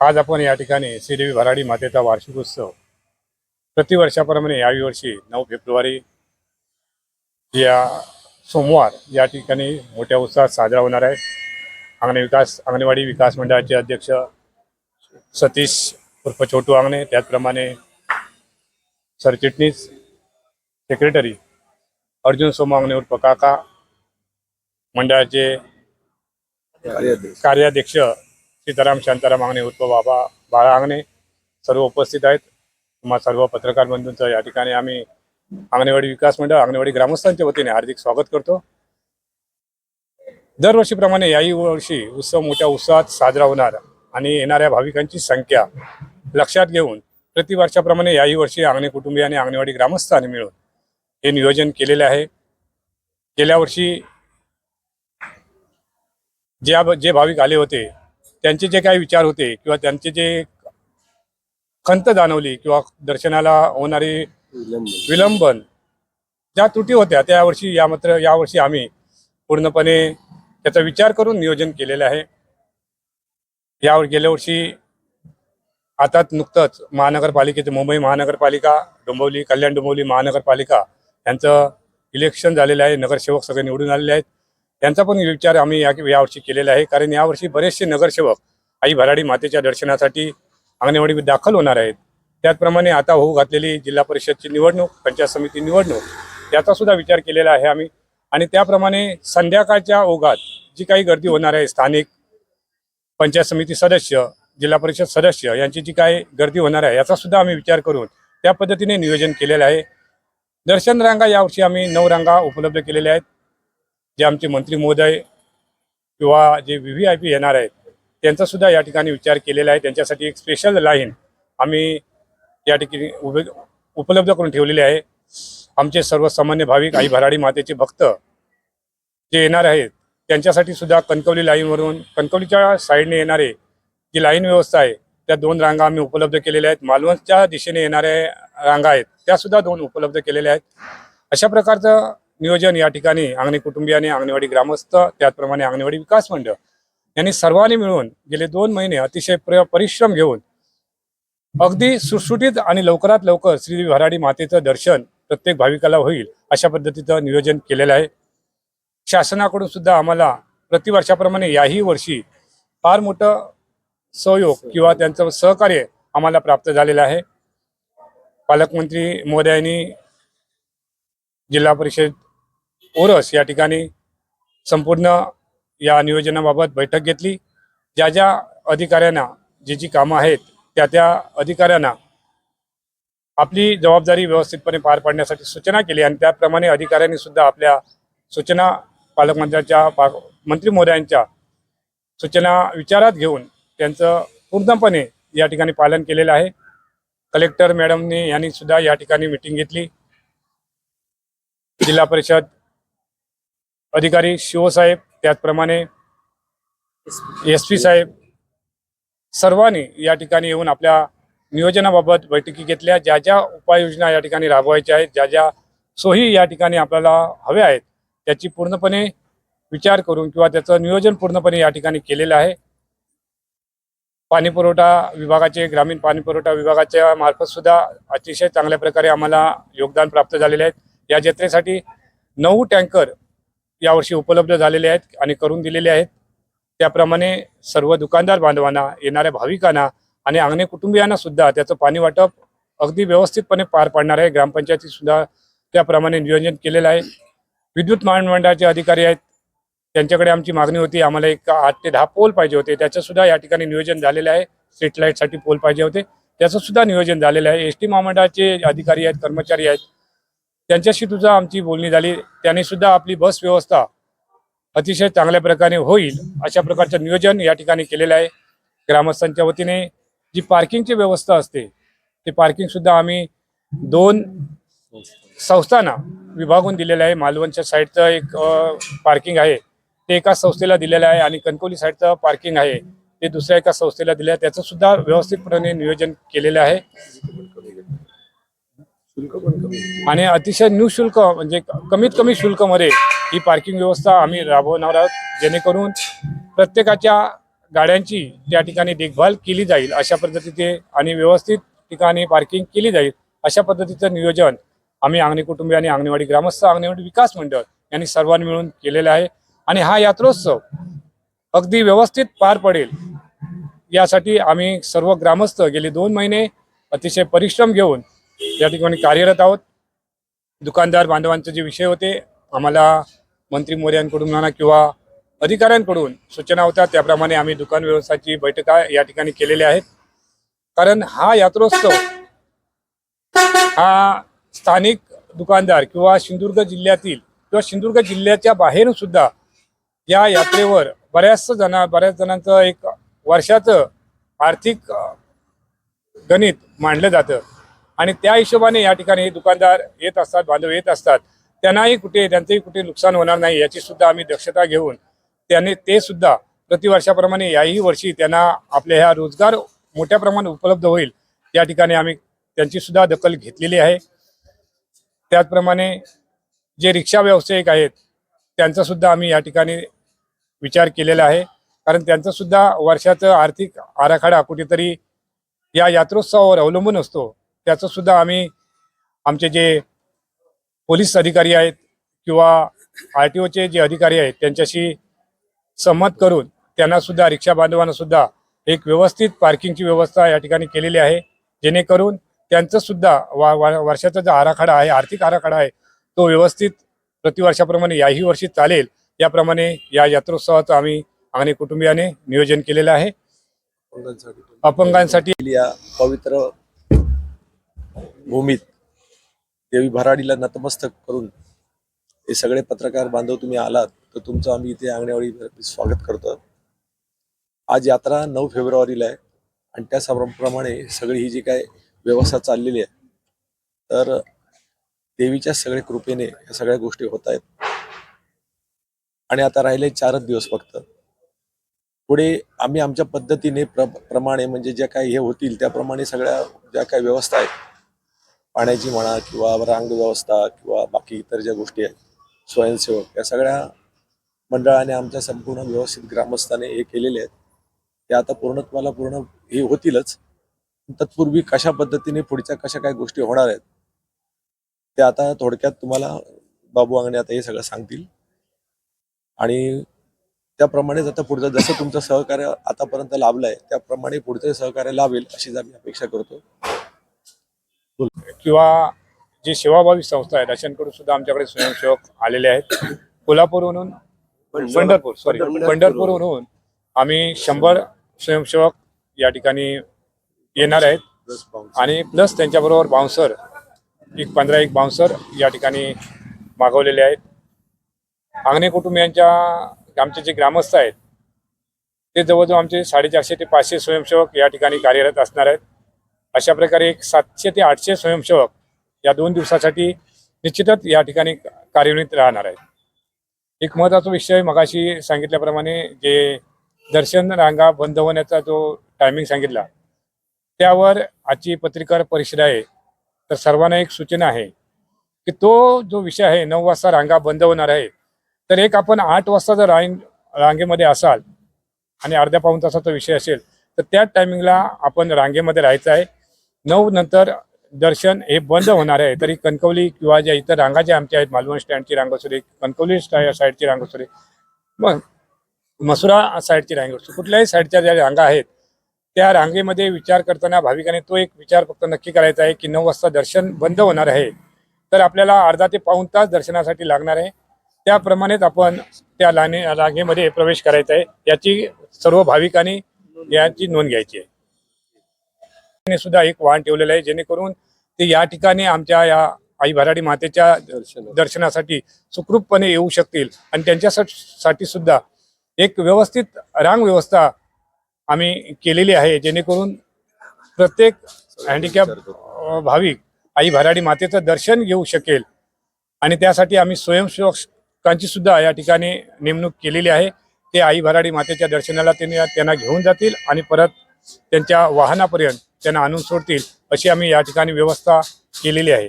आज आपण या ठिकाणी श्रीदेवी भराडी मातेचा वार्षिक उत्सव प्रतिवर्षाप्रमाणे याही वर्षी नऊ फेब्रुवारी या सोमवार या ठिकाणी मोठ्या उत्साहात साजरा होणार आहे. अंगणे विकास अंगणवाडी विकास मंडळाचे अध्यक्ष सतीश उर्फ छोटू अंगणे त्याचप्रमाणे सरचिटणीस सेक्रेटरी अर्जुन सोम अंगणे उर्फ काका मंडळाचे कार्याध्यक्ष सीताराम शांताराम अंगणे उर्फ बाबा बाळा अंगणे सर्व उपस्थित आहेत. तुम्हा सर्व पत्रकार बंधूंचं या ठिकाणी आम्ही अंगणवाडी विकास मंडळ अंगणवाडी ग्रामस्थांच्या वतीने हार्दिक स्वागत करतो. दरवर्षीप्रमाणे याही वर्षी उत्सव मोठ्या उत्साहात साजरा होणार आणि येणाऱ्या भाविकांची संख्या लक्षात घेऊन प्रतिवर्षाप्रमाणे याही वर्षी अंगणे कुटुंबीय आणि अंगणवाडी ग्रामस्थांनी मिळून हे नियोजन केलेले आहे. गेल्या वर्षी ज्या जे भाविक आले होते त्यांचे जे काही विचार होते किंवा त्यांचे जे खंत जाणवली किंवा दर्शनाला होणारी विलंबन ज्या त्रुटी होत्या त्या वर्षी या मात्र यावर्षी आम्ही पूर्णपणे त्याचा विचार करून नियोजन केलेलं आहे. यावर गेल्या वर्षी आता नुकतंच महानगरपालिकेचे मुंबई महानगरपालिका डोंबवली कल्याण डोंबवली महानगरपालिका यांचं इलेक्शन झालेलं आहे. नगरसेवक सगळे निवडून आलेले आहेत. त्यांचा पण विचार आम्ही या यावर्षी केलेला आहे. कारण यावर्षी बरेचसे नगरसेवक आई भराडी मातेच्या दर्शनासाठी अंगणवाडी दाखल होणार आहेत. त्याचप्रमाणे आता होऊ घातलेली जिल्हा परिषदची निवडणूक पंचायत समिती निवडणूक याचा सुद्धा विचार केलेला आहे आम्ही. आणि त्याप्रमाणे संध्याकाळच्या ओघात जी काही गर्दी होणार आहे स्थानिक पंचायत समिती सदस्य जिल्हा परिषद सदस्य यांची जी काही गर्दी होणार आहे याचा सुद्धा आम्ही विचार करून त्या पद्धतीने नियोजन केलेलं आहे. दर्शन रांगा यावर्षी आम्ही नऊ रांगा उपलब्ध केलेल्या आहेत. जे आमचे मंत्री महोदय किंवा जे व्ही व्ही आय पी येणार आहेत त्यांचा सुद्धा या ठिकाणी विचार केलेला आहे. त्यांच्यासाठी एक स्पेशल लाईन आम्ही या ठिकाणी उभे उपलब्ध करून ठेवलेली आहे. आमचे सर्वसामान्य भाविक आई भराडी मातेचे भक्त जे येणार आहेत त्यांच्यासाठी सुद्धा कणकवली लाईनवरून कणकवलीच्या साईडने येणारे जी लाईन व्यवस्था आहे त्या दोन रांगा आम्ही उपलब्ध केलेल्या आहेत. मालवणच्या दिशेने येणाऱ्या रांगा आहेत त्यासुद्धा दोन उपलब्ध केलेल्या आहेत. अशा प्रकारचं नियोजन या ठिकाणी अंगणी कुटुंबियाने अंगणवाडी ग्रामस्थ त्याचप्रमाणे अंगणवाडी विकास मंडळ यांनी सर्वांनी मिळून गेले दोन महिने अतिशय प्र परिश्रम घेऊन अगदी सुटसुटीत आणि लवकरात लवकर श्री भराडी मातेचं दर्शन प्रत्येक भाविकाला होईल अशा पद्धतीचं नियोजन केलेलं आहे. शासनाकडून सुद्धा आम्हाला प्रतिवर्षाप्रमाणे याही वर्षी फार मोठं सहयोग किंवा त्यांचं सहकार्य आम्हाला प्राप्त झालेलं आहे. पालकमंत्री महोदयांनी जिल्हा परिषद ओरस या ठिकाणी संपूर्ण या नियोजनाबाबत बैठक घेतली. ज्या ज्या अधिकाऱ्यांना जी जी कामं आहेत त्या त्या अधिकाऱ्यांना आपली जबाबदारी व्यवस्थितपणे पार पाडण्यासाठी सूचना केली आणि त्याप्रमाणे अधिकाऱ्यांनी सुद्धा आपल्या सूचना पालकमंत्र्यांच्या पा मंत्री महोदयांच्या सूचना विचारात घेऊन त्यांचं पूर्णपणे या ठिकाणी पालन केलेलं आहे. कलेक्टर मॅडमनी यांनी सुद्धा या ठिकाणी मिटिंग घेतली. जिल्हा परिषद अधिकारी शिवसाहेब त्याचप्रमाणे एस पी साहेब सर्वांनी या ठिकाणी येऊन आपल्या नियोजनाबाबत बैठकी घेतल्या. ज्या ज्या उपाययोजना या ठिकाणी राबवायच्या आहेत ज्या ज्या सोयी या ठिकाणी आपल्याला हव्या आहेत त्याची पूर्णपणे विचार करून किंवा त्याचं नियोजन पूर्णपणे या ठिकाणी केलेलं आहे. पाणी पुरवठा विभागाचे ग्रामीण पाणीपुरवठा विभागाच्या मार्फत सुद्धा अतिशय चांगल्या प्रकारे आम्हाला योगदान प्राप्त झालेले आहेत या जत्रेसाठी नऊ टँकर यावर्षी उपलब्ध झालेले आहेत आणि करून दिलेले आहेत. त्याप्रमाणे सर्व दुकानदार बांधवांना येणाऱ्या भाविकांना आणि अंगणे कुटुंबियांना सुद्धा त्याचं पाणी वाटप अगदी व्यवस्थितपणे पार पाडणार आहे. ग्रामपंचायती सुद्धा त्याप्रमाणे नियोजन केलेलं आहे. विद्युत महामंडळाचे अधिकारी आहेत. त्यांच्याकडे आमची मागणी होती. आम्हाला एक आठ ते दहा पोल पाहिजे होते. त्याचं सुद्धा या ठिकाणी नियोजन झालेलं आहे. स्ट्रीट लाईटसाठी पोल पाहिजे होते. त्याचं सुद्धा नियोजन झालेलं आहे. एस टी महामंडळाचे अधिकारी आहेत कर्मचारी आहेत. त्यांच्याशी सुद्धा आमची बोलणी झाली. त्यांनी सुद्धा आपली बस व्यवस्था अतिशय चांगल्या प्रकारे होईल अशा प्रकारचं नियोजन या ठिकाणी केलेलं आहे. ग्रामस्थांच्या वतीने जी पार्किंगची व्यवस्था असते ते पार्किंग सुद्धा आम्ही दोन संस्थांना विभागून दिलेलं आहे. मालवणच्या साईडचं एक पार्किंग आहे ते एका संस्थेला दिलेलं आहे आणि कणकवली साईडचं पार्किंग आहे ते दुसऱ्या एका संस्थेला दिलं आहे. त्याचं सुद्धा व्यवस्थितपणे नियोजन केलेलं आहे. आणि अतिशय निशुल्क म्हणजे कमीत कमी शुल्कमध्ये ही पार्किंग व्यवस्था आम्ही राबवणार आहोत जेणेकरून प्रत्येकाच्या गाड्यांची त्या ठिकाणी देखभाल केली जाईल अशा पद्धतीचे आणि व्यवस्थित ठिकाणी पार्किंग केली जाईल अशा पद्धतीचं नियोजन आम्ही अंगणी कुटुंबीय आणि अंगणवाडी ग्रामस्थ अंगणवाडी विकास मंडळ यांनी सर्वांनी मिळून केलेला आहे. आणि हा यात्रोत्सव अगदी व्यवस्थित पार पडेल यासाठी आम्ही सर्व ग्रामस्थ गेले दोन महिने अतिशय परिश्रम घेऊन या ठिकाणी कार्यरत आहोत. दुकानदार बांधवांचे जे विषय होते आम्हाला मंत्री मोर्यांकडून म्हणा किंवा अधिकाऱ्यांकडून सूचना होत्या त्याप्रमाणे आम्ही दुकान व्यवसायाची बैठका या ठिकाणी केलेल्या आहेत. कारण हा यात्रोत्सव हा स्थानिक दुकानदार किंवा सिंधुदुर्ग जिल्ह्यातील किंवा सिंधुदुर्ग जिल्ह्याच्या बाहेरून सुद्धा या यात्रेवर बऱ्याच जण बऱ्याच जणांचं एक वर्षाचं आर्थिक गणित मांडलं जातं. आणि त्या हिशोबाने या ठिकाणी दुकानदार येत असतात बांधव येत असतात. त्यांनाही कुठे त्यांचंही कुठे नुकसान होणार नाही याची सुद्धा आम्ही दक्षता घेऊन त्यांनी ते सुद्धा प्रतिवर्षाप्रमाणे याही वर्षी त्यांना आपल्या ह्या रोजगार मोठ्या प्रमाणात उपलब्ध होईल या ठिकाणी आम्ही त्यांची सुद्धा दखल घेतलेली आहे. त्याचप्रमाणे जे रिक्षा व्यावसायिक आहेत त्यांचा सुद्धा आम्ही या ठिकाणी विचार केलेला आहे. कारण त्यांचा सुद्धा वर्षाचं आर्थिक आराखडा कुठेतरी या यात्रोत्सवावर अवलंबून असतो. त्याचं सुद्धा आम्ही आमचे जे पोलीस अधिकारी आहेत किंवा आर टी ओचे जे अधिकारी आहेत त्यांच्याशी संमत करून त्यांना सुद्धा रिक्षा बांधवांना सुद्धा एक व्यवस्थित पार्किंगची व्यवस्था या ठिकाणी केलेली आहे. जेणेकरून त्यांचं सुद्धा वा वा- वर्षाचा जो आराखडा आहे आर्थिक आराखडा आहे तो व्यवस्थित प्रतिवर्षाप्रमाणे याही वर्षी चालेल. याप्रमाणे या यात्रोत्सवाचं आम्ही आणि कुटुंबियाने नियोजन केलेलं आहे. अपंगांसाठी या पवित्र भूमीत देवी भराडीला नतमस्तक करून हे सगळे पत्रकार बांधव तुम्ही आलात तर तुमचं आम्ही इथे आंगणेवाडी स्वागत करतो. आज यात्रा नऊ फेब्रुवारीला आहे आणि त्याप्रमाणे सगळी ही जी काय व्यवस्था चाललेली आहे तर देवीच्या सगळ्या कृपेने या सगळ्या गोष्टी होत आहेत. आणि आता राहिले चारच दिवस फक्त. पुढे आम्ही आमच्या पद्धतीने प्र प्रमाणे म्हणजे ज्या काही हे होतील त्याप्रमाणे सगळ्या ज्या काही व्यवस्था आहेत पाण्याची म्हणा किंवा रांग व्यवस्था किंवा बाकी इतर ज्या गोष्टी आहेत स्वयंसेवक या सगळ्या मंडळाने आमच्या संपूर्ण व्यवस्थित ग्रामस्थाने हे केलेले आहेत. ते आता पूर्णत्वाला पूर्ण हे होतीलच. तत्पूर्वी कशा पद्धतीने पुढच्या कशा काय गोष्टी होणार आहेत ते आता थोडक्यात तुम्हाला बाबू अंगणे आता हे सगळं सांगतील. आणि त्याप्रमाणेच आता पुढचं जसं तुमचं सहकार्य आतापर्यंत लाभलंय त्याप्रमाणे पुढचं सहकार्य लाभेल अशीच आम्ही अपेक्षा करतो. किंवा जी सेवाभावी संस्था आहेत अशांकडून सुद्धा आमच्याकडे स्वयंसेवक आलेले आहेत. कोल्हापूरहून पंढरपूर. सॉरी पंढरपूरहून आम्ही शंभर स्वयंसेवक या ठिकाणी येणार आहेत. आणि प्लस त्यांच्याबरोबर बाउन्सर एक पंधरा एक बाउन्सर या ठिकाणी मागवलेले आहेत. अंगणे कुटुंबियांच्या आमचे जे ग्रामस्थ आहेत ते जवळजवळ आमचे साडेचारशे ते पाचशे स्वयंसेवक या ठिकाणी कार्यरत असणार आहेत. अशा प्रकारे एक सातशे ते आठशे स्वयंसेवक या दोन दिवसासाठी निश्चितच या ठिकाणी कार्यान्वित राहणार आहेत. एक महत्त्वाचा विषय मगाशी सांगितल्याप्रमाणे जे दर्शन रांगा बंद होण्याचा जो टायमिंग सांगितला त्यावर आजची पत्रकार परिषद आहे. तर सर्वांना एक सूचना आहे की तो जो विषय आहे नऊ वाजता रांगा बंद होणार आहे तर एक आपण आठ वाजता जर रांग रांगेमध्ये असाल आणि अर्ध्या पाऊण तासाचा विषय असेल तर त्याच टायमिंगला आपण रांगेमध्ये राहायचं आहे. नऊ नंतर दर्शन हे बंद होणार आहे. तरी कणकवली किंवा ज्या इतर रांगा ज्या आमच्या आहेत मालवण स्टँडची रांग कणकवली साईडची रांगोसुरी मग मसुरा साईडची रांग कुठल्याही साईडच्या ज्या रांगा आहेत त्या रांगेमध्ये विचार करताना भाविकाने तो एक विचार फक्त नक्की करायचा आहे की नऊ वाजता दर्शन बंद होणार आहे. तर आपल्याला अर्धा ते पाऊण तास दर्शनासाठी लागणार आहे. त्याप्रमाणेच आपण त्या लाने रांगेमध्ये प्रवेश करायचा आहे. याची सर्व भाविकांनी याची नोंद घ्यायची आहे. सुद्धा एक वाहन ठेवलेलं आहे जेणेकरून ते या ठिकाणी आमच्या या आई भराडी मातेच्या दर्शनासाठी. सुखरूपपणे येऊ शकतील. आणि त्यांच्यासाठी सुद्धा एक व्यवस्थित रांग व्यवस्था आम्ही केलेली आहे जेणेकरून प्रत्येक हँडिकॅप भाविक आई भराडी मातेचं दर्शन घेऊ शकेल. आणि त्यासाठी आम्ही स्वयंसेवकांची सुद्धा या ठिकाणी नेमणूक केलेली आहे. ते आई भराडी मातेच्या दर्शनाला त्यांनी त्यांना घेऊन जातील आणि परत त्यांच्या वाहनापर्यंत त्यांना आणून सोडतील अशी आम्ही या ठिकाणी व्यवस्था केलेली आहे.